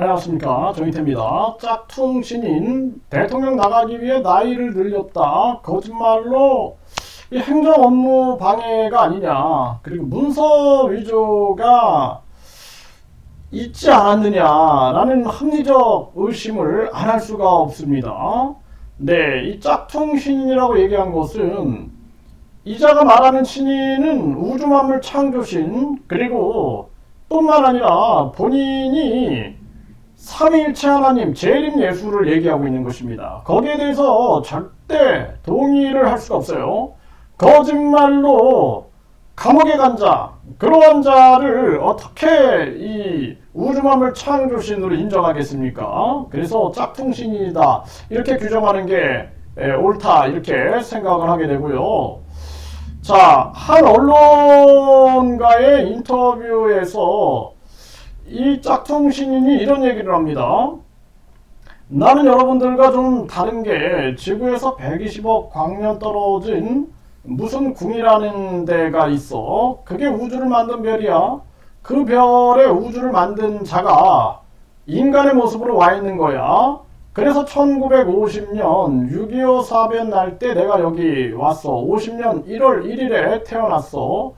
안녕하십니까 정희태입니다. 짝퉁 신인 대통령 나가기 위해 나이를 늘렸다 거짓말로 이 행정 업무 방해가 아니냐 그리고 문서 위조가 있지 않았느냐라는 합리적 의심을 안 할 수가 없습니다. 네, 이 짝퉁 신인이라고 얘기한 것은 이자가 말하는 신인은 우주만물 창조신 그리고 뿐만 아니라 본인이 삼위일체 하나님 재림 예수를 얘기하고 있는 것입니다. 거기에 대해서 절대 동의를 할 수가 없어요. 거짓말로 감옥에 간 자, 그러한 자를 어떻게 이 우주만물 창조신으로 인정하겠습니까? 그래서 짝퉁신이다 이렇게 규정하는 게 에, 옳다 이렇게 생각을 하게 되고요. 자, 한 언론과의 인터뷰에서 이 짝퉁 신인이 이런 얘기를 합니다. 나는 여러분들과 좀 다른 게 지구에서 120억 광년 떨어진 무슨 궁이라는 데가 있어. 그게 우주를 만든 별이야. 그 별에 우주를 만든 자가 인간의 모습으로 와 있는 거야. 그래서 1950년 6.25 사변 날 때 내가 여기 왔어. 50년 1월 1일에 태어났어.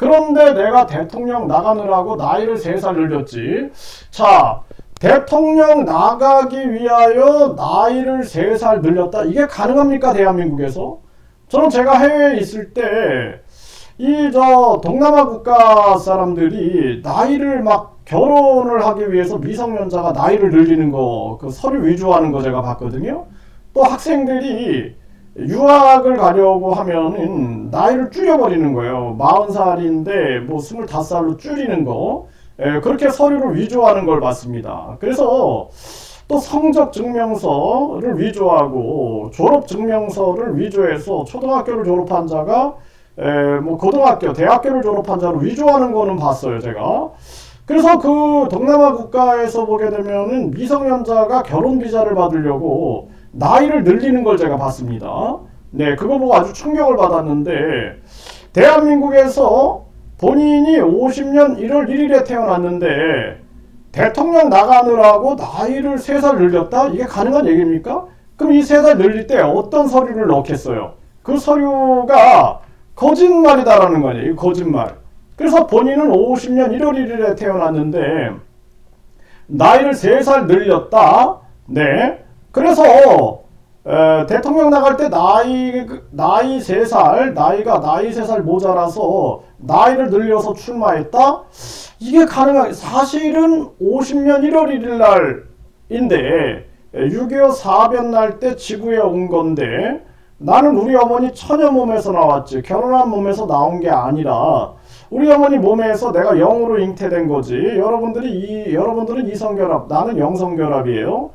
그런데 내가 대통령 나가느라고 나이를 3살 늘렸지. 자, 대통령 나가기 위하여 나이를 3살 늘렸다. 이게 가능합니까? 대한민국에서? 저는 제가 해외에 있을 때, 이 저 동남아 국가 사람들이 나이를 막 결혼을 하기 위해서 미성년자가 나이를 늘리는 거, 그 서류 위조하는 거 제가 봤거든요. 또 학생들이 유학을 가려고 하면은 나이를 줄여버리는 거예요. 40살인데 뭐 25살로 줄이는 거. 예, 그렇게 서류를 위조하는 걸 봤습니다. 그래서 또 성적 증명서를 위조하고 졸업 증명서를 위조해서 초등학교를 졸업한 자가 에, 뭐 고등학교, 대학교를 졸업한 자로 위조하는 거는 봤어요, 제가. 그래서 그 동남아 국가에서 보게 되면은 미성년자가 결혼 비자를 받으려고 나이를 늘리는 걸 제가 봤습니다. 네, 그거 보고 아주 충격을 받았는데 대한민국에서 본인이 50년 1월 1일에 태어났는데 대통령 나가느라고 나이를 3살 늘렸다? 이게 가능한 얘기입니까? 그럼 이 3살 늘릴 때 어떤 서류를 넣겠어요? 그 서류가 거짓말이다라는 거예요. 거짓말. 그래서 본인은 50년 1월 1일에 태어났는데 나이를 3살 늘렸다. 네. 그래서 에, 대통령 나갈 때 나이 나이 3살, 나이가 나이 3살 모자라서 나이를 늘려서 출마했다. 이게 가능한 사실은 50년 1월 1일 날인데 6.25 사변 날 때 지구에 온 건데 나는 우리 어머니 처녀 몸에서 나왔지. 결혼한 몸에서 나온 게 아니라 우리 어머니 몸에서 내가 영으로 잉태된 거지. 여러분들이 이 여러분들은 이성결합 나는 영성결합이에요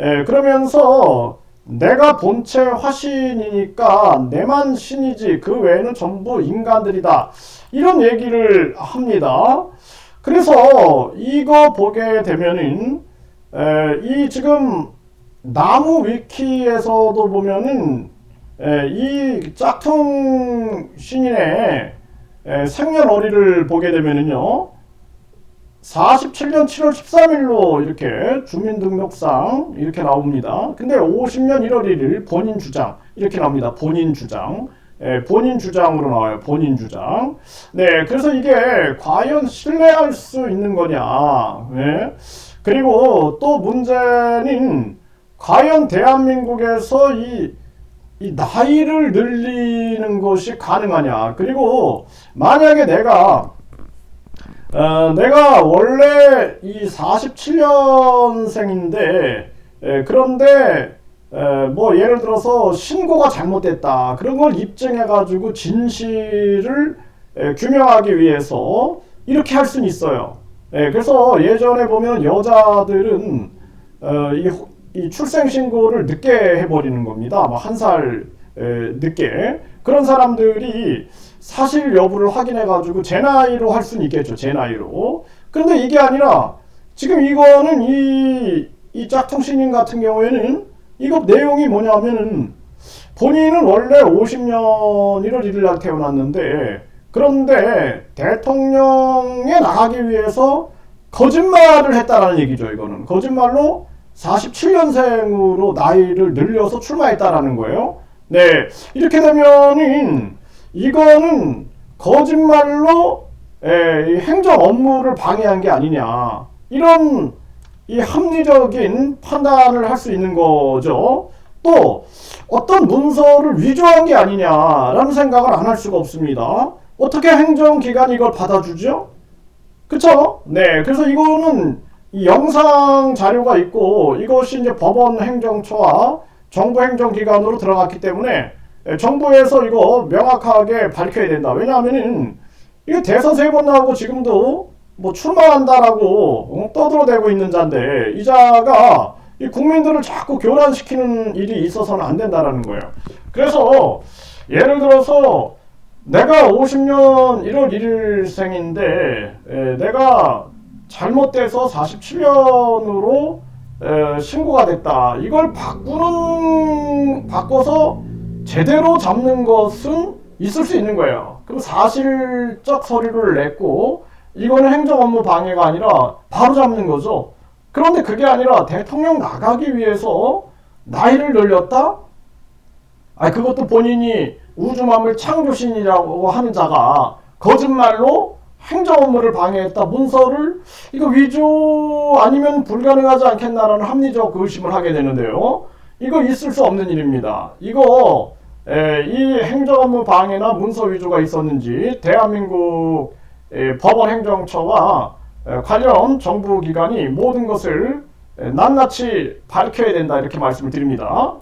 예, 그러면서 내가 본체 화신이니까 내만 신이지 그 외에는 전부 인간들이다. 이런 얘기를 합니다. 그래서 이거 보게 되면은 에, 이 지금 나무 위키에서도 보면은 에, 이 짝퉁 신인의 에, 생년월일을 보게 되면은요. 47년 7월 13일로 이렇게 주민등록상 이렇게 나옵니다. 근데 50년 1월 1일 본인 주장 이렇게 나옵니다. 본인 주장. 예, 본인 주장으로 나와요. 본인 주장. 네, 그래서 이게 과연 신뢰할 수 있는 거냐. 예. 그리고 또 문제는 과연 대한민국에서 이, 이 나이를 늘리는 것이 가능하냐. 그리고 만약에 내가 어, 내가 원래 이 47년생인데 에, 그런데 에, 뭐 예를 들어서 신고가 잘못됐다 그런 걸 입증해 가지고 진실을 에, 규명하기 위해서 이렇게 할 수는 있어요. 에, 그래서 예전에 보면 여자들은 어, 이, 이 출생 신고를 늦게 해버리는 겁니다. 뭐 한 살 늦게 그런 사람들이 사실 여부를 확인해 가지고 제 나이로 할 수는 있겠죠. 제 나이로. 그런데 이게 아니라 지금 이거는 이, 이 짝퉁 신인 같은 경우에는 이거 내용이 뭐냐면은 본인은 원래 50년 1월 1일 날 태어났는데 그런데 대통령에 나가기 위해서 거짓말을 했다라는 얘기죠. 이거는 거짓말로 47년생으로 나이를 늘려서 출마했다라는 거예요. 네, 이렇게 되면은 이거는 거짓말로 에, 이 행정 업무를 방해한 게 아니냐 이런 이 합리적인 판단을 할 수 있는 거죠. 또 어떤 문서를 위조한 게 아니냐라는 생각을 안 할 수가 없습니다. 어떻게 행정기관이 이걸 받아주죠? 그쵸? 네, 그래서 이거는 이 영상 자료가 있고 이것이 이제 법원 행정처와 정부 행정기관으로 들어갔기 때문에 예, 정부에서 이거 명확하게 밝혀야 된다. 왜냐하면은 이게 대선 세 번 나오고 지금도 뭐 출마한다라고 어, 떠들어대고 있는 자인데 이 자가 이 국민들을 자꾸 교란시키는 일이 있어서는 안 된다라는 거예요. 그래서 예를 들어서 내가 50년 1월 1일생인데 내가 잘못돼서 47년으로 신고가 됐다. 이걸 바꾸는 바꿔서 제대로 잡는 것은 있을 수 있는 거예요. 그럼 사실적 서류를 냈고 이거는 행정 업무 방해가 아니라 바로 잡는 거죠. 그런데 그게 아니라 대통령 나가기 위해서 나이를 늘렸다? 아 그것도 본인이 우주맘을 창조신이라고 하는 자가 거짓말로 행정 업무를 방해했다 문서를 이거 위조 아니면 불가능하지 않겠나라는 합리적 의심을 하게 되는데요. 이거 있을 수 없는 일입니다. 이거 에, 이 행정 업무 방해나 문서 위조가 있었는지 대한민국 에, 법원 행정처와 에, 관련 정부 기관이 모든 것을 에, 낱낱이 밝혀야 된다 이렇게 말씀을 드립니다.